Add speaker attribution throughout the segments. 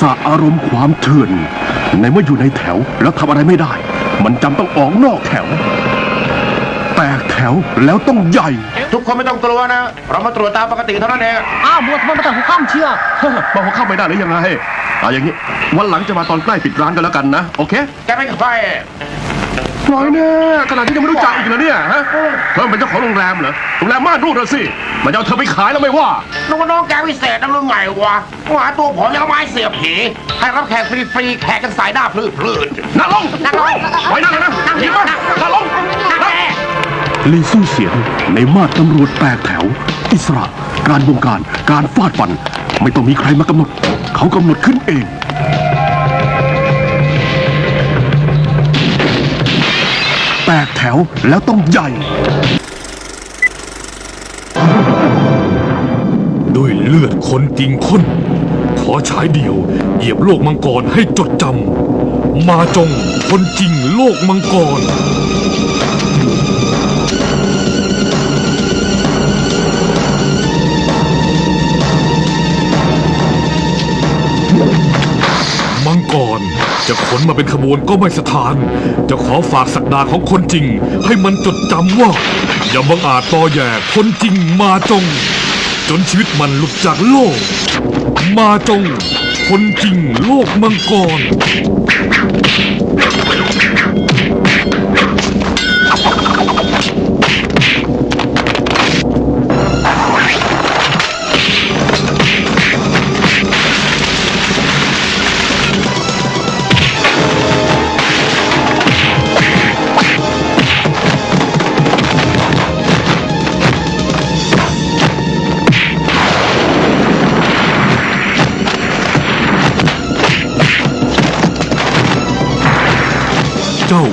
Speaker 1: สะอารมณ์ความเถื่อน ในเมื่ออยู่ในแถวแล้วทำอะไรไม่ได้ มันจำต้องออกนอกแถว แตกแถวแล้วต้องใหญ่
Speaker 2: ทุกคนไม่ต้องกลัวนะ เรามาตรวจตามปกติเท่านั้นเอง
Speaker 3: อ้าวมัวทำไมมาแต่หัวค่ำเชียว
Speaker 1: มาหัวเข้าไม่ได้หรือยังไงเอาอย่างนี้ วันหลังจะมาตอนใกล้ปิดร้านกันแล้วกันนะ โอเค
Speaker 2: แกเป็นใคร
Speaker 1: น้อยแน่ขนาดที่ยังไม่รู้จักอีกเหรอเนี่ยฮะเพิ่มเป็นเจ้าของโรงแรมเหรอโรงแรมม่านรูดเหรอสิมันจะเอาเธอไปขายแล้วไม่ว่า
Speaker 2: น้องน้องแกวิเศษนักเรื่องใหม่วะหาตัวผมยังไม้เสียบผีให้รับแขกฟรีๆแขกกันสายหน้าพลืดพลืด
Speaker 1: นั่งลง
Speaker 2: นั่งลง
Speaker 1: ไว้นั่งเลยนะ
Speaker 2: นั่ง
Speaker 1: หยิบ
Speaker 2: ล
Speaker 1: มางนั่งลง
Speaker 2: นั่งแน่
Speaker 1: ลีสู้เสียงในมาดตำรวจแตกแถว อิสระการวงการการฟาดฟัน ไม่ต้องมีใครมากำหนด เขากำหนดขึ้นเอง ถวแล้วต้องใหญ่
Speaker 4: ด้วยเลือดคนจริงค้น ขอฉายเดียว เหยียบโลกมังกรให้จดจำ มาจงคนจริงโลกมังกร จะขนมาเป็นขบวนก็ไม่สถาน จะขอฝากสักดาของคนจริง ให้มันจดจำว่า อย่าบังอาจตอแย่คนจริงมาจง จนชีวิตมันหลุดจากโลก มาจง คนจริงโลกมังกร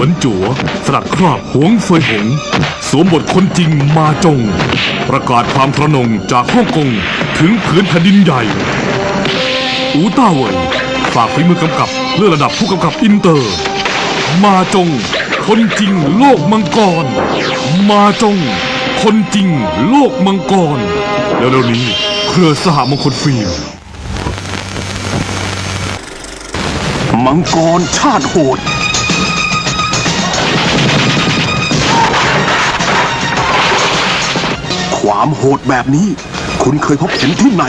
Speaker 4: วนจัว สลัดคราบหวงเฟยหง สวมบทคนจริงมาจง ประกาศความทระนงจากฮ่องกงถึงผืนแผ่นดินใหญ่ อูต้าเวยฝากฝีมือกำกับเลื่อนระดับผู้กำกับอินเตอร์ มาจง คนจริงโลกมังกร มาจง คนจริงโลกมังกร แล้วเร็วนี้เครือสหมงคลฟิล์ม
Speaker 1: มังกรชาติโหดามโหดแบบนี้ คุณเคยพบเห็นที่ไหน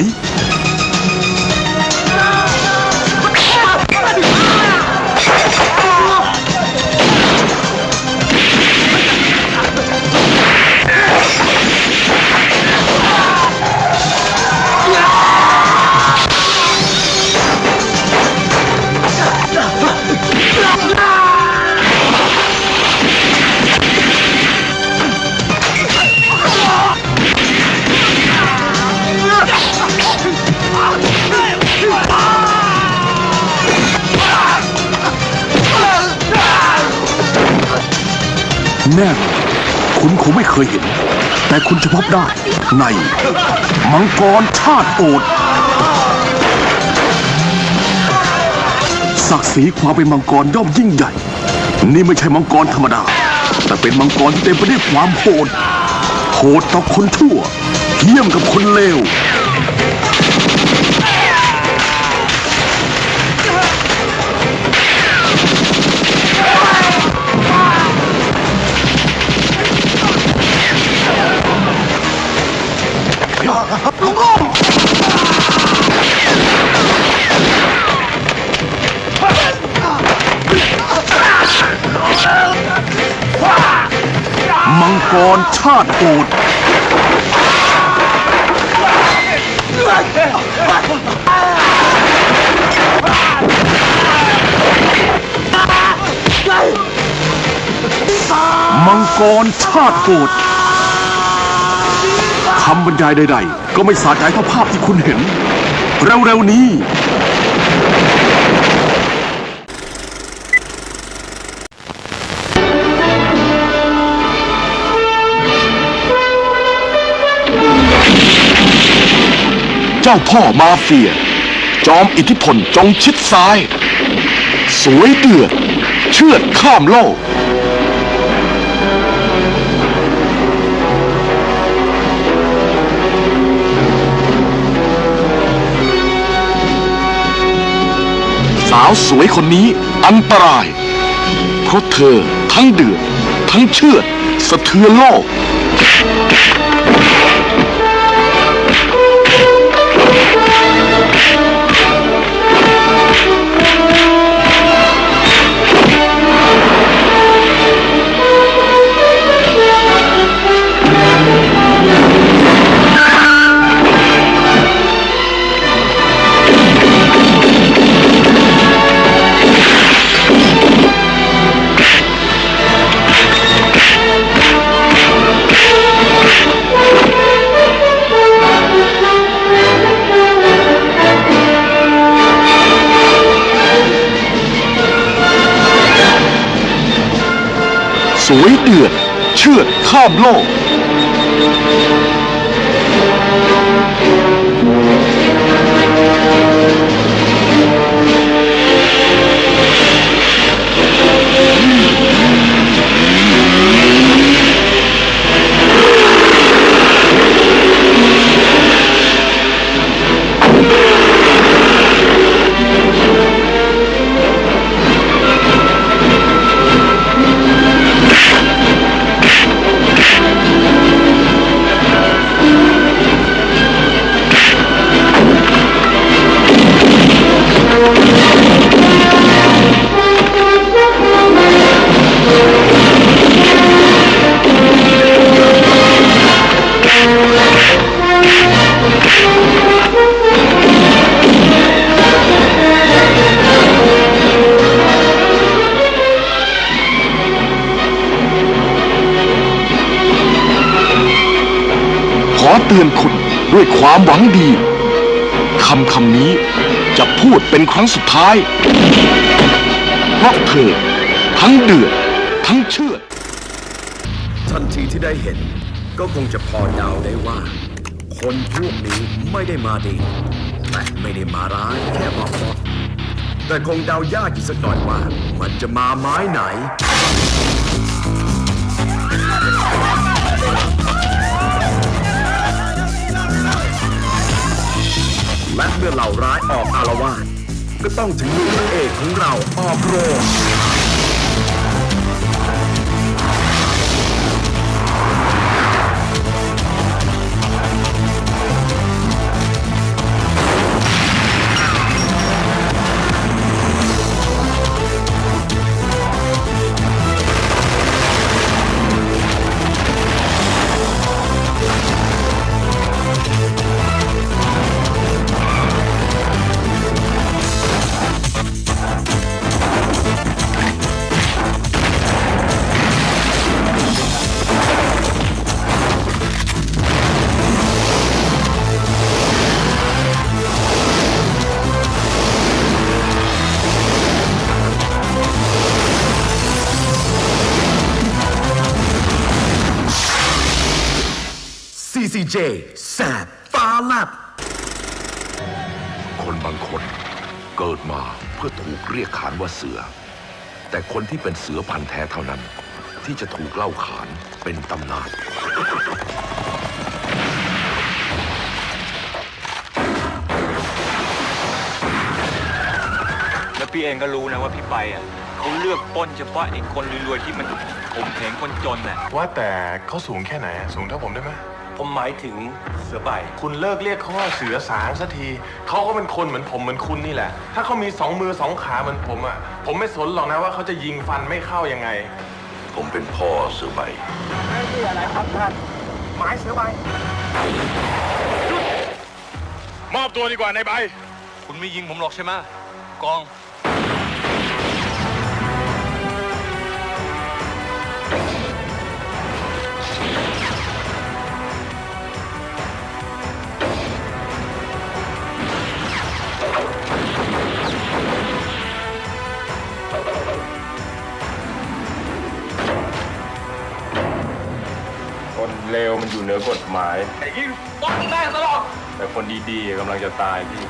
Speaker 1: แน่นอนคุณคงไม่เคยเห็น แต่คุณจะพบได้ในมังกรชาติโอดศักดิ์ศรีความเป็นมังกรย่อมยิ่งใหญ่ นี่ไม่ใช่มังกรธรรมดา แต่เป็นมังกรที่เต็มไปด้วยความโหด โหดต่อคนชั่วเยี่ยมกับคนเลว กรชาติโหดมังกรชาติโหดคำบรรยายใดๆ ก็ไม่สาใจเท่าภาพที่คุณเห็น เร็วๆนี้ จ้าพ่อมาเฟีย จอมอิทธิพลจงชิดซ้าย สวยเดือด เชือดข้ามโลก
Speaker 5: สาวสวยคนนี้อันตราย เพราะเธอทั้งเดือด ทั้งเชื่อด สะเทือนโลก วยเดือด เชื่อดข้ามโลก ตือนคุณด้วยความหวังดีคำคำนี้จะพูดเป็นครั้งสุดท้าย เพราะเธอ ทั้งเดือด ทั้งเชื่อ
Speaker 6: ทันทีที่ได้เห็นก็คงจะพอเดาได้ว่า คนพวกนี้ไม่ได้มาดีและไม่ได้มาร้ายแค่บอกบอกแต่คงเดายากอีกสักหน่อยว่า มันจะมาไม้ไหน และเมื่อเหล่าร้ายออกอารวาสก็ต้องถึงมือพระเอกของเราออกโรง CCJ แสบฟ้าแลบ
Speaker 7: คนบางคนเกิดมาเพื่อถูกเรียกขานว่าเสือ แต่คนที่เป็นเสือพันธุ์แท้เท่านั้น ที่จะถูกเล่าขานเป็นตำนาน
Speaker 8: แล้วพี่เองก็รู้นะว่าพี่ไปอะเขาเลือกปล้นเฉพาะไอ้คนรวยๆที่มันข่มเหงคนจนน่ะ
Speaker 9: ว่าแต่เขาสูงแค่ไหนอะสูงเท่าผมได้ไหม
Speaker 8: ผมหมายถึงเสือใบ
Speaker 9: คุณเลิกเรียกเขาว่าเสือสางสักทีเขาก็เป็นคนเหมือนผมเหมือนคุณนี่แหละ ถ้าเขามีสองมือสองขาเหมือนผมอะ ผมไม่สนหรอกนะว่าเขาจะยิงฟันไม่เข้ายังไง
Speaker 7: ผมเป็นพ่อเสือใบ
Speaker 9: มอบตัวดีกว่าในใบ
Speaker 8: คุณไม่ยิงผมหรอกใช่ไหมกอง
Speaker 9: เลวมันอยู่เหนือกฎหมาย
Speaker 8: ไอ้ยิงป้องแม่ตลอด
Speaker 9: แต่คนดีๆกำลังจะตายพี่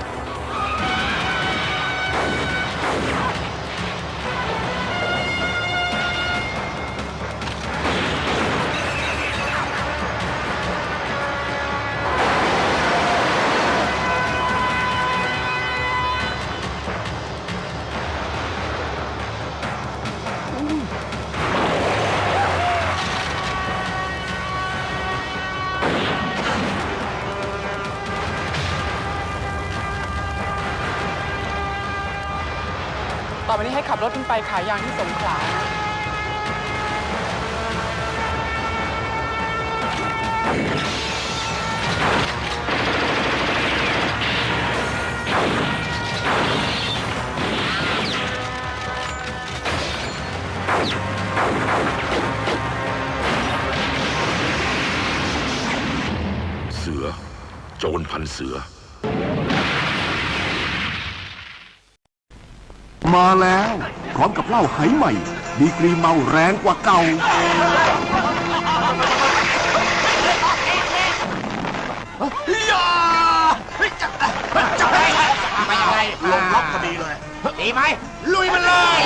Speaker 10: ต่อไปนี้ให้ขับรถขึ้นไปขายยางที่สงขลานะ
Speaker 7: เสือ โจรพันเสือ
Speaker 1: มาแล้ว พร้อมกับเหล้าไหใหม่ ดีกรีเมาแรงกว่าเก่า
Speaker 2: ไปยังไงลงล็อกพอดีเลยดีไหมลุยมันเลย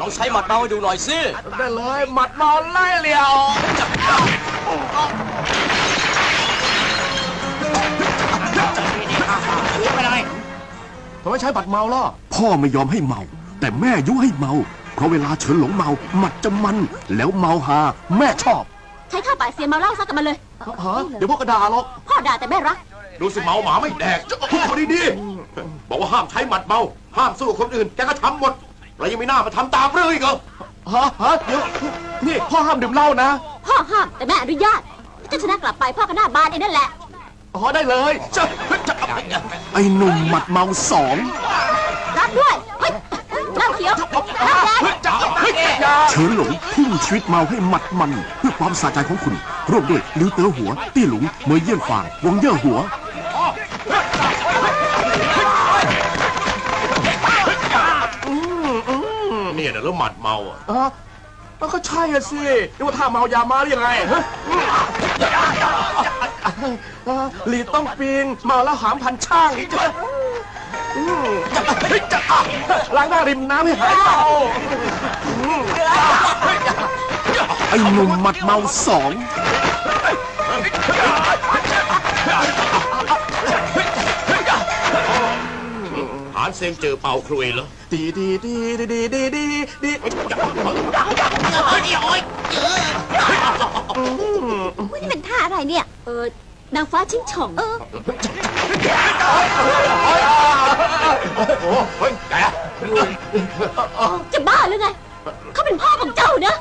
Speaker 3: ลองใช้หมัดเมาให้ดูหน่อยสิ
Speaker 2: ได้เลยหมัดนอนไล่เหลียวไป
Speaker 1: ทำไมใช้บัตรเมาล่ะพ่อไม่ยอมให้เมา แต่แม่ยุให้เมา เพราะเวลาเฉินหลงเมาหมัดจะมัน แล้วเมาหา แม่ชอบ
Speaker 11: ใช้ข้าวปากเสียมาเล่าซักกันมาเลย
Speaker 1: ฮะเดี๋ยวพ่อกระดาหรอก
Speaker 11: พ่อด่าแต่แม่รัก
Speaker 1: ดูสิเมาหมาไม่แดกพูดเขาดีๆบอกว่าห้ามใช้หมัดเมา ห้ามสู้คนอื่นแกก็ทำหมดแล้วยังไม่น่ามาทำตามเรื่องอีกเหรอฮะฮะเดี๋ยวนี่พ่อห้ามดื่มเหล้านะ
Speaker 11: พ่อห้ามแต่แม่อนุญาตจะชนะกลับไปพ่อก็หน้าบานเองนั่นแหละ
Speaker 1: อ๋อได้เลยจะจะ ไอ้หนุ่มหมัดเมาสอง
Speaker 11: รับด้วยเฮ้ยเหล้าเขียวเหล้าแดง
Speaker 1: เฉินหลงทุ่มชีวิตเมาให้หมัดมัน เพื่อความสะใจของคุณ ร่วมด้วยลิ้วเต๋อหัว ตี้หลุงเมยเยี่ยนฟางวงเย่อหัว
Speaker 2: เนี่ยนะแล้วหมัดเมาอะอ๋อก็ใช่อะสินี่ว่าท่าเมายามาหรือยังไงฮะ หลีต้องปีนเมาแล้วหามพันช่างอืมจะล้างหน้าริมน้ำให้หายเมา
Speaker 1: ไอ้หนุ่มหมัดเมาสอง
Speaker 2: หานเซงเจอเป่าครุยเหรอดีดีดีดีดีดีดีดี
Speaker 11: นี่เป็นท่า อะไรเนี่ย เออนางฟ้าชิงช่อง เออ
Speaker 2: เฮ้ยแก
Speaker 11: จะบ้าหรือไง เขาเป็นพ่อของเจ้านะ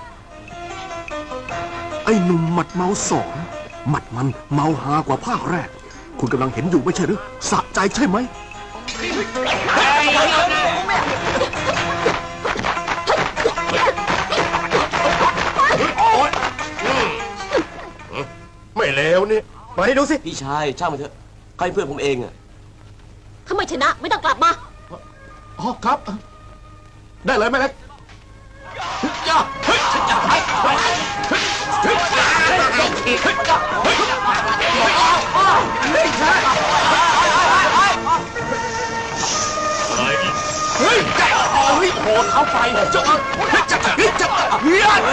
Speaker 1: ไอ้หนุ่มหมัดเมาสองหมัดมันเมาหากว่าภาคแรก คุณกำลังเห็นอยู่ไม่ใช่หรือสะใจใช่ไหม
Speaker 2: ไม่ เลวนี่มาให้ดูสิ
Speaker 3: พี่ชายช่างมันเถอะเขาเป็นเพื่อนผมเองอะ
Speaker 11: ถ้าไม่ชนะไม่ต้องกลับมา
Speaker 2: อ๋อครับ ได้เลยแม่เล็กย่าเฮ้ยย่าเฮ้ยเฮ้ยเฮ้ยเฮ้ยเฮ้ยจะเอาให้โผล่เข้าไปจะจะจะจะเฮ้ยห้าง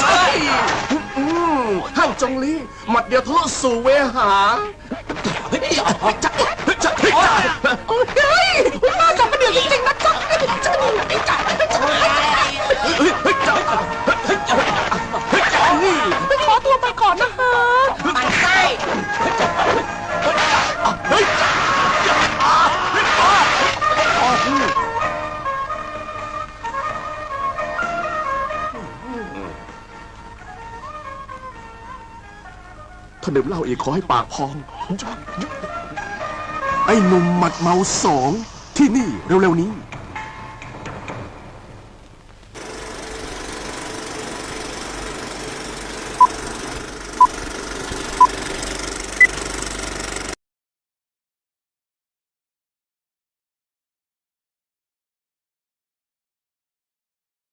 Speaker 2: จงลีหมัดเดียวทะลุสู่เวหาเฮ้ยจะจ๊ะจะเฮ้ยมาจะเป็นเดือดจริงๆนะจ๊ะจ๊ะจะจะเฮ้ยเฮ้ยจะเฮ้ยจะ
Speaker 1: ถ้าดื่มเหล้าอีกขอให้ปากพอง ไอ้หนุ่มหมัดเมาสองที่นี่เร็วๆนี้